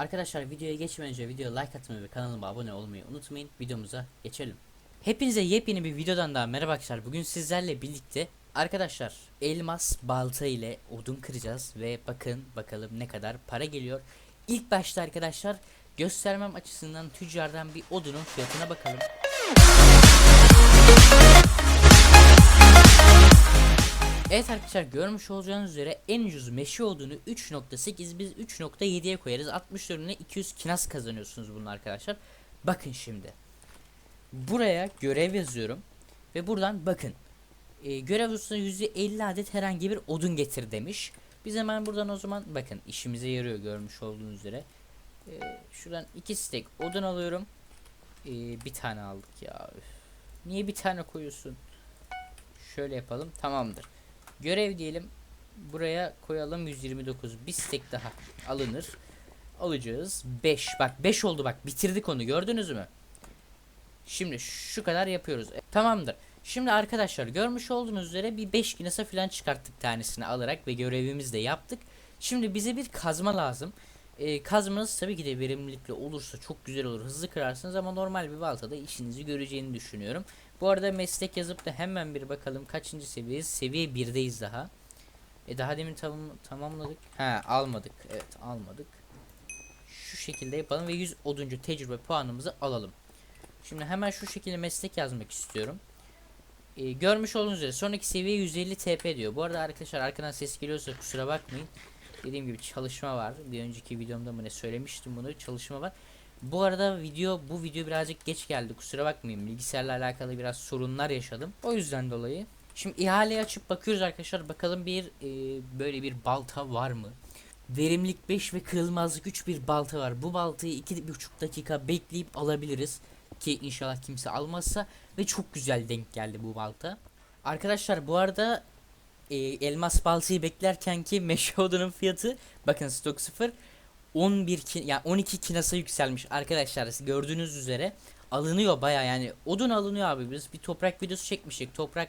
Arkadaşlar videoya geçmeden önce videoya like atmayı ve kanalıma abone olmayı unutmayın. Videomuza geçelim. Hepinize yepyeni bir videodan daha merhaba arkadaşlar. Bugün sizlerle birlikte arkadaşlar elmas balta ile odun kıracağız ve bakın bakalım ne kadar para geliyor. İlk başta arkadaşlar göstermem açısından tüccardan bir odunun fiyatına bakalım. Evet arkadaşlar görmüş olacağınız üzere en ucuz meşe odunu 3.8 biz 3.7'ye koyarız. 60 önüne 200 kinas kazanıyorsunuz bunun arkadaşlar. Bakın şimdi. Buraya görev yazıyorum ve buradan bakın. E, görev hususunda %50 adet herhangi bir odun getir demiş. Biz hemen buradan o zaman bakın işimize yarıyor görmüş olduğunuz üzere. E, şuradan 2 stek odun alıyorum. E, bir tane aldık ya. Niye bir tane koyuyorsun? Şöyle yapalım. Tamamdır. Görev diyelim. Buraya koyalım 129. Bir stek daha alınır. Alacağız. 5. Bak 5 oldu bak. Bitirdik onu. Gördünüz mü? Şimdi şu kadar yapıyoruz. E, tamamdır. Şimdi arkadaşlar görmüş olduğunuz üzere bir 5 kinasa falan çıkarttık tanesini alarak ve görevimizi de yaptık. Şimdi bize bir kazma lazım. E, kazmanız tabii ki de verimlilikle olursa çok güzel olur. Hızlı kırarsınız ama normal bir baltada işinizi göreceğini düşünüyorum. Bu arada meslek yazıp da hemen bir bakalım kaçıncı seviyeyiz? Seviye 1'deyiz daha. E daha demin tamam, tamamladık. Ha almadık. Evet almadık. Şu şekilde yapalım ve 100 oduncu tecrübe puanımızı alalım. Şimdi hemen şu şekilde meslek yazmak istiyorum. E, görmüş olduğunuz üzere sonraki seviye 150 TP diyor. Bu arada arkadaşlar arkadan ses geliyorsa kusura bakmayın. Dediğim gibi çalışma var. Bir önceki videomda mı ne söylemiştim bunu. Çalışma var. Bu arada video bu video birazcık geç geldi. Kusura bakmayın. Bilgisayarla alakalı biraz sorunlar yaşadım. O yüzden dolayı. Şimdi ihaleyi açıp bakıyoruz arkadaşlar. Bakalım bir e, böyle bir balta var mı? Verimlilik 5 ve kırılmazlık 3 bir balta var. Bu baltayı 2,5 dakika bekleyip alabiliriz. Ki inşallah kimse almazsa. Ve çok güzel denk geldi bu balta. Arkadaşlar bu arada e, elmas baltayı beklerken ki meşe odunun fiyatı bakın stok 0 11 ki yani 12 kinasa yükselmiş. Arkadaşlar gördüğünüz üzere alınıyor baya yani odun alınıyor abi. Biz bir toprak videosu çekmiştik. Toprak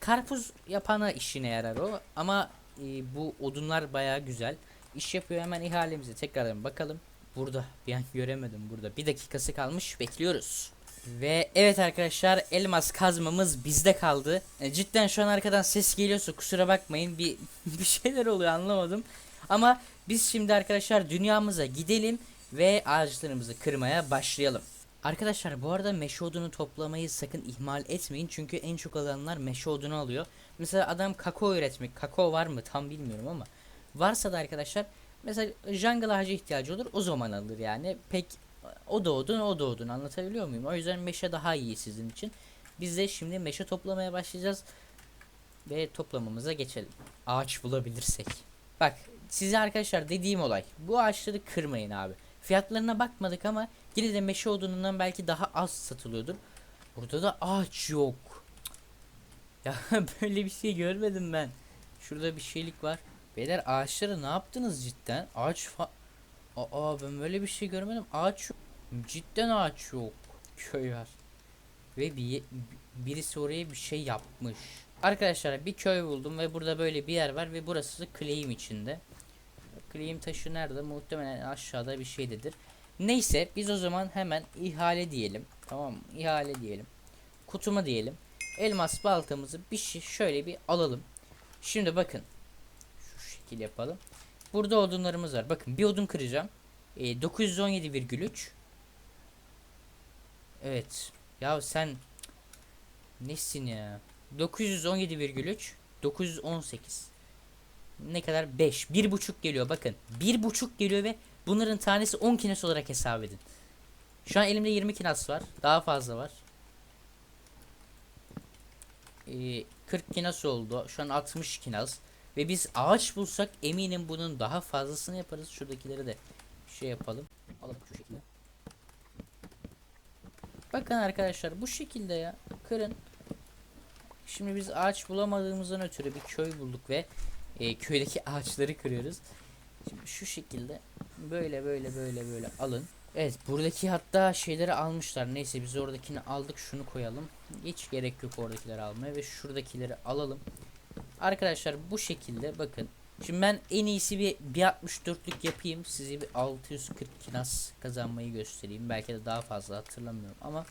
karpuz yapana işine yarar o. Ama e, bu odunlar baya güzel. İş yapıyor hemen ihalemize. Tekrardan bakalım. Burada bir an göremedim burada. Bir dakikası kalmış bekliyoruz ve evet arkadaşlar elmas kazmamız bizde kaldı. E, cidden şu an arkadan ses geliyorsa kusura bakmayın bir bir şeyler oluyor anlamadım. Ama biz şimdi arkadaşlar dünyamıza gidelim ve ağaçlarımızı kırmaya başlayalım. Arkadaşlar bu arada meşe odunu toplamayı sakın ihmal etmeyin çünkü en çok alanlar meşe odunu alıyor. Mesela adam kakao üretmek, kakao var mı tam bilmiyorum ama varsa da arkadaşlar mesela jungle ağacı ihtiyacı olur o zaman alır yani pek o da odun o da odun anlatabiliyor muyum? O yüzden meşe daha iyi sizin için. Biz de şimdi meşe toplamaya başlayacağız ve toplamamıza geçelim. Ağaç bulabilirsek. Bak size arkadaşlar dediğim olay. Bu ağaçları kırmayın abi. Fiyatlarına bakmadık ama yine de meşe odunundan belki daha az satılıyordur. Burada da ağaç yok. Ya böyle bir şey görmedim ben. Şurada bir şeylik var. Beyler ağaçları ne yaptınız cidden? Ağaç. Aa ben böyle bir şey görmedim. Ağaç yok. Cidden ağaç yok. Köy var. Ve bir, birisi oraya bir şey yapmış. Arkadaşlar bir köy buldum ve burada böyle bir yer var ve burası claim içinde. Claim taşı nerede? Muhtemelen aşağıda bir şeydedir. Neyse biz o zaman hemen ihale diyelim. Tamam mı? İhale diyelim. Kutuma diyelim. Elmas baltamızı bir şey şöyle bir alalım. Şimdi bakın. Şu şekil yapalım. Burada odunlarımız var. Bakın bir odun kıracağım. E, 917,3 Evet. Ya sen nesin ya? 917,3 918 ne kadar? 5 bir buçuk geliyor. Bakın bir buçuk geliyor ve bunların tanesi 10 kinas olarak hesap edin. Şu an elimde 20 kinas var. Daha fazla var. Ee, 40 kinas oldu. Şu an 60 kinas ve biz ağaç bulsak eminim bunun daha fazlasını yaparız şuradakileri de şey yapalım alalım şu şekilde bakın arkadaşlar bu şekilde ya kırın Şimdi biz ağaç bulamadığımızdan ötürü bir köy bulduk ve e, köydeki ağaçları kırıyoruz. Şimdi şu şekilde böyle böyle böyle böyle alın. Evet buradaki hatta şeyleri almışlar. Neyse biz oradakini aldık şunu koyalım. Hiç gerek yok oradakileri almaya ve şuradakileri alalım. Arkadaşlar bu şekilde bakın Şimdi ben en iyisi bir 1.64'lük yapayım. Size bir 640 kinas kazanmayı göstereyim. Belki de daha fazla hatırlamıyorum ama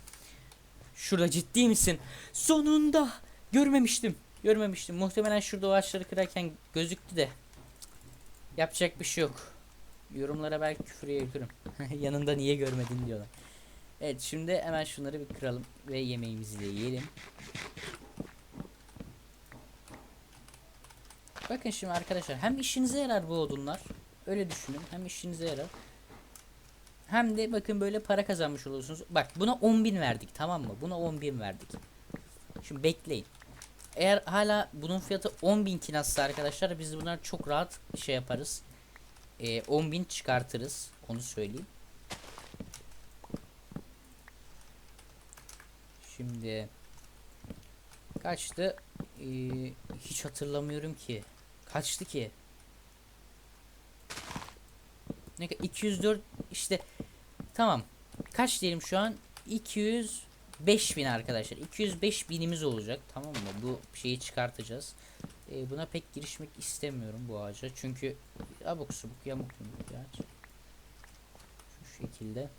Şurada ciddi misin? Sonunda görmemiştim. Görmemiştim. Muhtemelen şurada ağaçları kırarken gözüktü de. Yapacak bir şey yok. Yorumlara belki küfür yiyebilirim. Yanında niye görmedin diyorlar. Evet şimdi hemen şunları bir kıralım ve yemeğimizi de yiyelim. Bakın şimdi arkadaşlar hem işinize yarar bu odunlar. Öyle düşünün. Hem işinize yarar. Hem de bakın böyle para kazanmış olursunuz. Bak buna 10.000 verdik tamam mı? Buna 10.000 verdik. Şimdi bekleyin. Eğer hala bunun fiyatı 10.000 kinassa arkadaşlar biz bunlar çok rahat şey yaparız. Ee, 10.000 çıkartırız. Onu söyleyeyim. Şimdi kaçtı? Ee, hiç hatırlamıyorum ki. Kaçtı ki? Ne kadar 204 işte tamam. Kaç diyelim şu an? 205 bin arkadaşlar. 205 binimiz olacak. Tamam mı? Bu şeyi çıkartacağız. Ee, buna pek girişmek istemiyorum bu ağaca. Çünkü abuk subuk yamuk yumuk bir ağaç. Şu şekilde.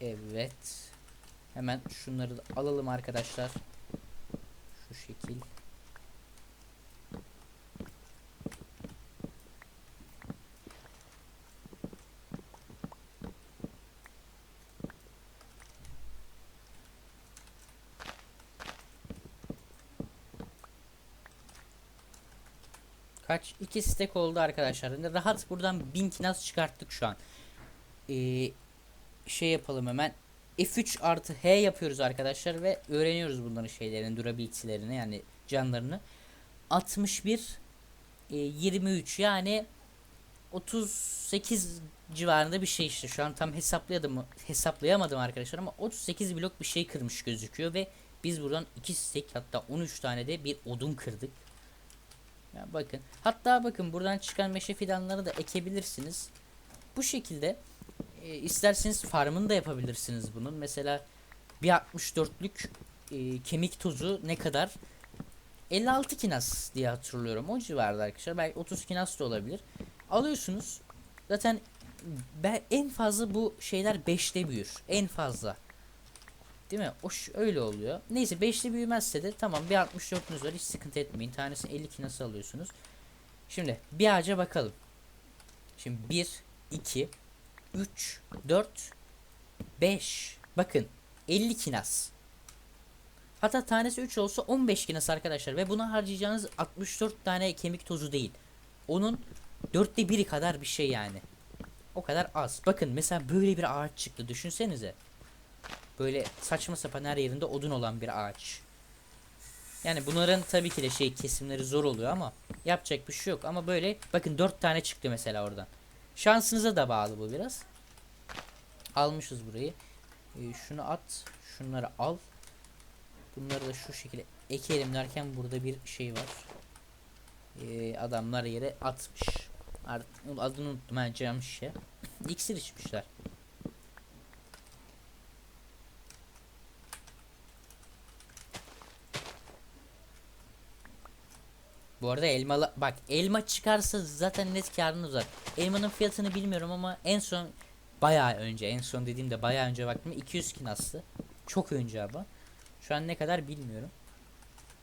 Evet. Hemen şunları da alalım arkadaşlar. Şu şekil. Kaç? 2 stack oldu arkadaşlar. Yani rahat buradan 1000 kinas çıkarttık şu an. Ee, şey yapalım hemen. F3 artı H yapıyoruz arkadaşlar ve öğreniyoruz bunların şeylerini, durability'lerini yani canlarını. 61 e, 23 yani 38 civarında bir şey işte. Şu an tam hesaplayadım hesaplayamadım arkadaşlar ama 38 blok bir şey kırmış gözüküyor ve biz buradan 2 stack hatta 13 tane de bir odun kırdık. Ya bakın. Hatta bakın buradan çıkan meşe fidanları da ekebilirsiniz. Bu şekilde e, isterseniz farmını da yapabilirsiniz bunun. Mesela bir 64'lük e, kemik tozu ne kadar? 56 kinas diye hatırlıyorum. O civarda arkadaşlar. Belki 30 kinas da olabilir. Alıyorsunuz. Zaten ben en fazla bu şeyler 5'te büyür. En fazla. Değil mi? O öyle oluyor. Neyse 5'li büyümezse de tamam bir 64'ünüz var hiç sıkıntı etmeyin. Tanesi 52 nasıl alıyorsunuz? Şimdi bir ağaca bakalım. Şimdi 1, 2, 3, 4, 5. Bakın 50 kinas. Hatta tanesi 3 olsa 15 kinas arkadaşlar. Ve buna harcayacağınız 64 tane kemik tozu değil. Onun dörtte biri kadar bir şey yani. O kadar az. Bakın mesela böyle bir ağaç çıktı. Düşünsenize. Böyle saçma sapan her yerinde odun olan bir ağaç. Yani bunların tabii ki de şey kesimleri zor oluyor ama yapacak bir şey yok. Ama böyle bakın dört tane çıktı mesela oradan. Şansınıza da bağlı bu biraz. Almışız burayı. Ee, şunu at. Şunları al. Bunları da şu şekilde ekelim derken burada bir şey var. Ee, adamlar yere atmış. Artık adını unuttum ben şey. İksir içmişler. Bu arada elmalı bak elma çıkarsa zaten net karınız var. Elmanın fiyatını bilmiyorum ama en son bayağı önce en son dediğimde bayağı önce baktım 200 kinaslı. Çok önce ama. Şu an ne kadar bilmiyorum.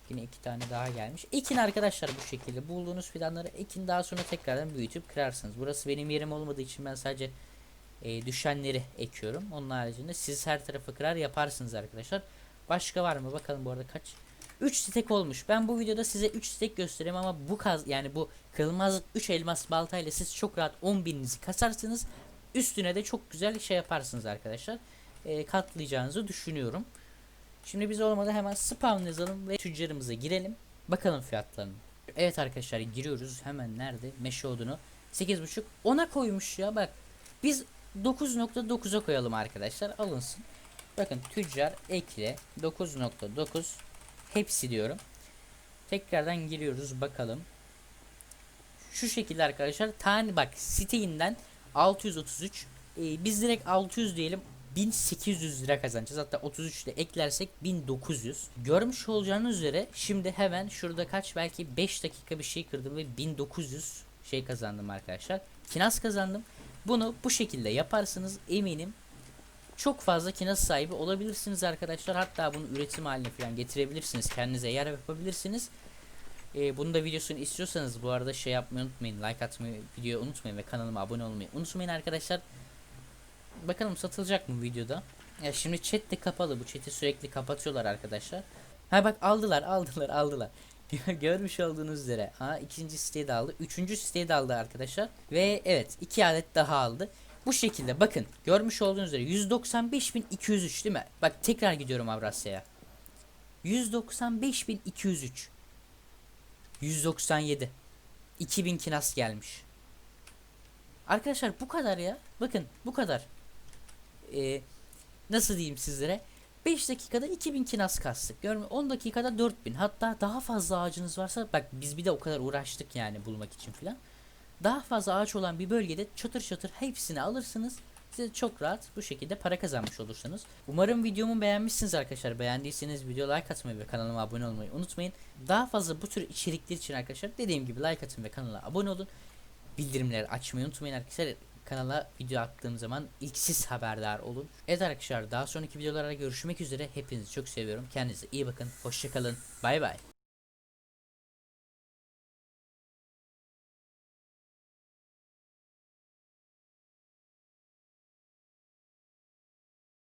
Yine iki tane daha gelmiş. Ekin arkadaşlar bu şekilde. Bulduğunuz fidanları ekin daha sonra tekrardan büyütüp kırarsınız. Burası benim yerim olmadığı için ben sadece e, düşenleri ekiyorum. Onun haricinde siz her tarafı kırar yaparsınız arkadaşlar. Başka var mı? Bakalım bu arada kaç 3 stek olmuş. Ben bu videoda size 3 stek göstereyim ama bu kaz yani bu kırılmaz 3 elmas baltayla siz çok rahat 10 bininizi kasarsınız. Üstüne de çok güzel şey yaparsınız arkadaşlar. E, katlayacağınızı düşünüyorum. Şimdi biz olmadı hemen spawn yazalım ve tüccarımıza girelim. Bakalım fiyatlarını. Evet arkadaşlar giriyoruz. Hemen nerede? Meşe odunu. 8.5 ona koymuş ya bak. Biz 9.9'a koyalım arkadaşlar. Alınsın. Bakın tüccar ekle 9.9 Hepsi diyorum. Tekrardan giriyoruz bakalım. Şu şekilde arkadaşlar. Tane bak siteinden 633. Ee, biz direkt 600 diyelim. 1800 lira kazanacağız. Hatta 33 de eklersek 1900. Görmüş olacağınız üzere şimdi hemen şurada kaç belki 5 dakika bir şey kırdım ve 1900 şey kazandım arkadaşlar. Kinas kazandım. Bunu bu şekilde yaparsınız eminim çok fazla kinas sahibi olabilirsiniz arkadaşlar. Hatta bunu üretim haline falan getirebilirsiniz. Kendinize yer yapabilirsiniz. Ee, bunu da videosunu istiyorsanız bu arada şey yapmayı unutmayın. Like atmayı, videoyu unutmayın ve kanalıma abone olmayı unutmayın arkadaşlar. Bakalım satılacak mı videoda? Ya şimdi chat de kapalı. Bu chat'i sürekli kapatıyorlar arkadaşlar. Ha bak aldılar, aldılar, aldılar. Görmüş olduğunuz üzere. Aa, ikinci siteyi de aldı. Üçüncü siteyi de aldı arkadaşlar. Ve evet iki adet daha aldı. Bu şekilde bakın görmüş olduğunuz üzere 195.203 değil mi? Bak tekrar gidiyorum Avrasya'ya. 195.203 197 2000 kinas gelmiş. Arkadaşlar bu kadar ya. Bakın bu kadar. Ee, nasıl diyeyim sizlere? 5 dakikada 2000 kinas kastık. Görme 10 dakikada 4000. Hatta daha fazla ağacınız varsa bak biz bir de o kadar uğraştık yani bulmak için filan. Daha fazla ağaç olan bir bölgede çatır çatır hepsini alırsınız. Size çok rahat bu şekilde para kazanmış olursunuz. Umarım videomu beğenmişsiniz arkadaşlar. Beğendiyseniz video like atmayı ve kanalıma abone olmayı unutmayın. Daha fazla bu tür içerikler için arkadaşlar dediğim gibi like atın ve kanala abone olun. Bildirimleri açmayı unutmayın arkadaşlar. Kanala video attığım zaman ilk siz haberdar olun. Evet arkadaşlar daha sonraki videolarda görüşmek üzere. Hepinizi çok seviyorum. Kendinize iyi bakın. Hoşçakalın. Bay bay.